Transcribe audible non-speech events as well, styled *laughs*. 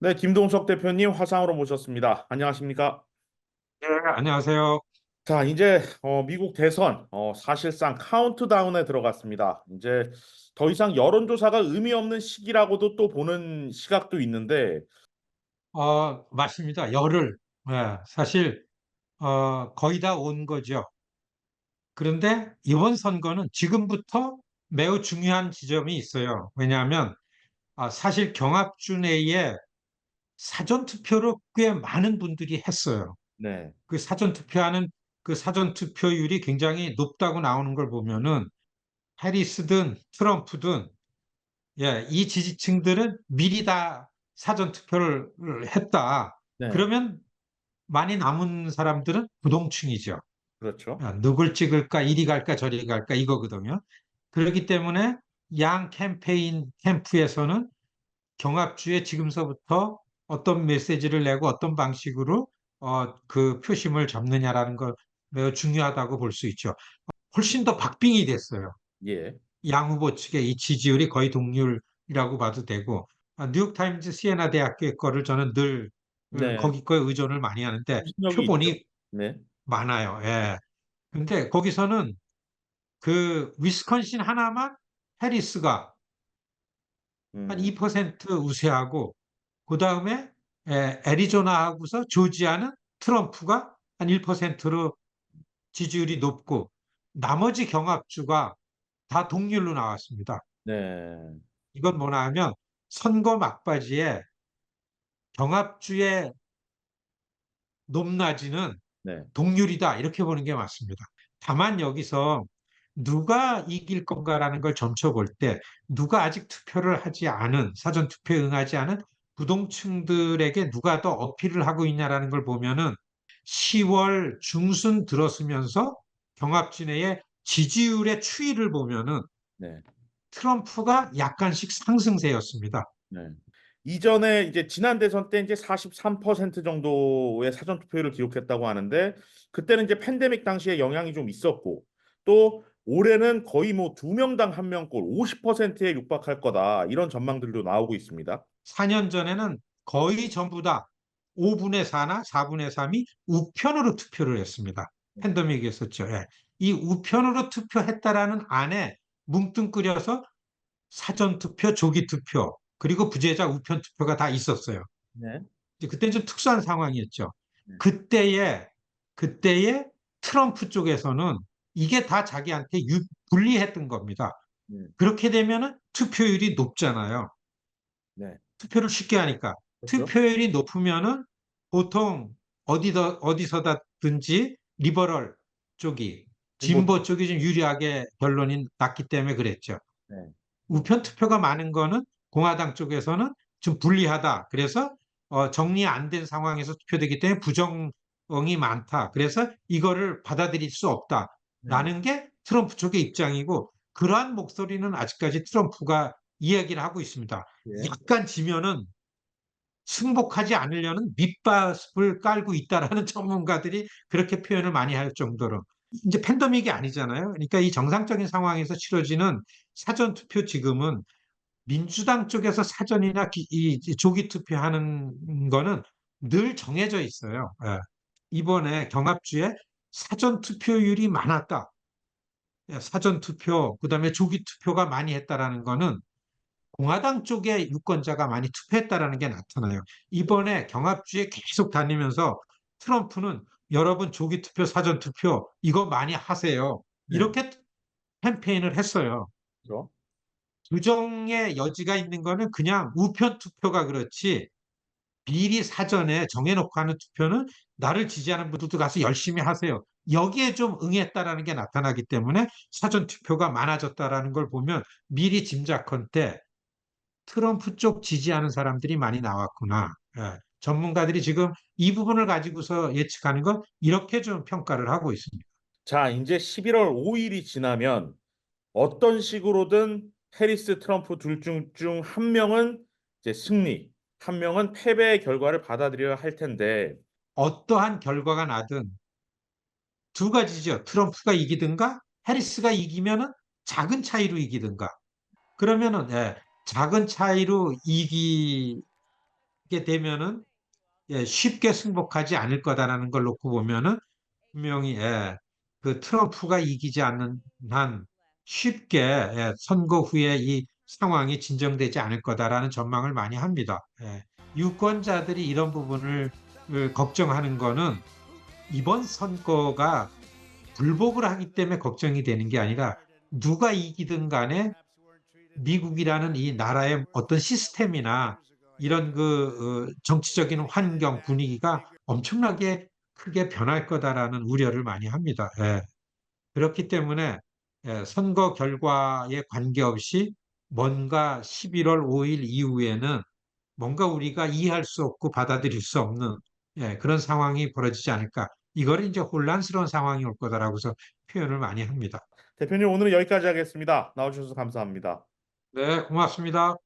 네, 김동석 대표님 화상으로 모셨습니다. 안녕하십니까? 네, 안녕하세요. 자, 이제 어, 미국 대선 어, 사실상 카운트다운에 들어갔습니다. 이제 더 이상 여론조사가 의미 없는 시기라고도 또 보는 시각도 있는데, 어, 맞습니다. 열흘. 예, 사실, 어, 거의 다 온 거죠. 그런데 이번 선거는 지금부터 매우 중요한 지점이 있어요. 왜냐하면, 아, 사실 경합주 내에 사전 투표를 꽤 많은 분들이 했어요. 네, 그 사전 투표하는 그 사전 투표율이 굉장히 높다고 나오는 걸 보면은 해리스든 트럼프든 예, 이 지지층들은 미리 다 사전 투표를 했다. 네, 그러면 많이 남은 사람들은 부동층이죠. 그렇죠. 아, 누굴 찍을까, 이리 갈까, 저리 갈까 이거거든요. 그렇기 때문에 양 캠페인 캠프에서는 경합주에 지금서부터 어떤 메시지를 내고 어떤 방식으로 어, 그 표심을 잡느냐라는 걸 매우 중요하다고 볼 수 있죠. 훨씬 더 박빙이 됐어요. 예, 양 후보 측의 이 지지율이 거의 동률이라고 봐도 되고 아, 뉴욕타임즈 시에나 대학교의 거를 저는 늘 음, 네, 거기 거에 의존을 많이 하는데. 표본이 네, 많아요. 예. 근데 거기서는 그 위스콘신 하나만 해리스가 한 음, 2% 우세하고 그 다음에 애리조나하고서 조지아는 트럼프가 한 1%로 지지율이 높고 나머지 경합주가 다 동률로 나왔습니다. 네, 이건 뭐냐 하면 선거 막바지에 경합주의 높낮이는 네, 동률이다 이렇게 보는 게 맞습니다. 다만 여기서 누가 이길 건가라는 걸 점쳐볼 때 누가 아직 투표를 하지 않은 사전 투표에 응하지 않은 부동층들에게 누가 더 어필을 하고 있냐라는 걸 보면은 10월 중순 들었으면서 경합진의 지지율의 추이를 보면은 네, 트럼프가 약간씩 상승세였습니다. 네. 이전에 이제 지난 대선 때 이제 43% 정도의 사전 투표율을 기록했다고 하는데, 그때는 이제 팬데믹 당시에 영향이 좀 있었고, 또 올해는 거의 뭐 두 명당 한 명꼴 50%에 육박할 거다 이런 전망들도 나오고 있습니다. 4년 전에는 거의 전부 다 5분의 4나 4분의 3이 우편으로 투표를 했습니다. 팬데믹이 있었죠. 예. 이 우편으로 투표했다라는 안에 뭉뚱그려서 사전투표, 조기투표, 그리고 부재자 우편 투표가 다 있었어요. 네. 그때는 좀 특수한 상황이었죠. 네. 그때에, 그때에 트럼프 쪽에서는 이게 다 자기한테 유, 불리했던 겁니다. 네. 그렇게 되면은 투표율이 높잖아요. 네. 투표를 쉽게 하니까. 그렇죠? 투표율이 높으면은 보통 어디서, 어디서다든지 리버럴 쪽이, 진보 쪽이 좀 유리하게 결론이 났기 때문에 그랬죠. 네. 우편 투표가 많은 거는 공화당 쪽에서는 좀 불리하다. 그래서 어, 정리 안 된 상황에서 투표되기 때문에 부정이 많다. 그래서 이거를 받아들일 수 없다라는 게 트럼프 쪽의 입장이고 그러한 목소리는 아직까지 트럼프가 이야기를 하고 있습니다. 예. 약간 지면은 승복하지 않으려는 밑밥을 깔고 있다라는 *laughs* 전문가들이 그렇게 표현을 많이 할 정도로 이제 팬데믹이 아니잖아요. 그러니까 이 정상적인 상황에서 치러지는 사전 투표 지금은 민주당 쪽에서 사전이나 기- 이 조기 투표하는 거는 늘 정해져 있어요. 예. 이번에 경합주에 사전 투표율이 많았다. 예, 사전 투표, 그 다음에 조기 투표가 많이 했다라는 거는 공화당 쪽에 유권자가 많이 투표했다라는 게 나타나요. 이번에 경합주에 계속 다니면서 트럼프는 여러분 조기 투표, 사전 투표 이거 많이 하세요. 네. 이렇게 캠페인을 했어요. 그렇죠? 부정의 여지가 있는 거는 그냥 우편 투표가 그렇지 미리 사전에 정해놓고 하는 투표는 나를 지지하는 분들도 가서 열심히 하세요. 여기에 좀 응했다라는 게 나타나기 때문에 사전 투표가 많아졌다라는 걸 보면 미리 짐작컨대 트럼프 쪽 지지하는 사람들이 많이 나왔구나. 예. 전문가들이 지금 이 부분을 가지고서 예측하는 건 이렇게 좀 평가를 하고 있습니다. 자, 이제 11월 5일이 지나면 어떤 식으로든 해리스, 트럼프 둘 중 중 한 명은 이제 승리, 한 명은 패배의 결과를 받아들여야 할 텐데, 어떠한 결과가 나든 두 가지죠. 트럼프가 이기든가 해리스가 이기면은 작은 차이로 이기든가. 그러면은 예, 작은 차이로 이기는 하게 되면은 예, 쉽게 승복하지 않을 거다라는 걸 놓고 보면은 분명히 예, 그 트럼프가 이기지 않는 한 쉽게 예, 선거 후에 이 상황이 진정되지 않을 거다라는 전망을 많이 합니다. 예. 유권자들이 이런 부분을 어, 걱정하는 거는 이번 선거가 불복을 하기 때문에 걱정이 되는 게 아니라 누가 이기든 간에 미국이라는 이 나라의 어떤 시스템이나 이런 그 어, 정치적인 환경 분위기가 엄청나게 크게 변할 거다라는 우려를 많이 합니다. 예. 그렇기 때문에 예, 선거 결과에 관계없이 뭔가 11월 5일 이후에는 뭔가 우리가 이해할 수 없고 받아들일 수 없는 예, 그런 상황이 벌어지지 않을까. 이걸 이제 혼란스러운 상황이 올 거다라고서 표현을 많이 합니다. 대표님 오늘은 여기까지 하겠습니다. 나와주셔서 감사합니다. 네, 고맙습니다.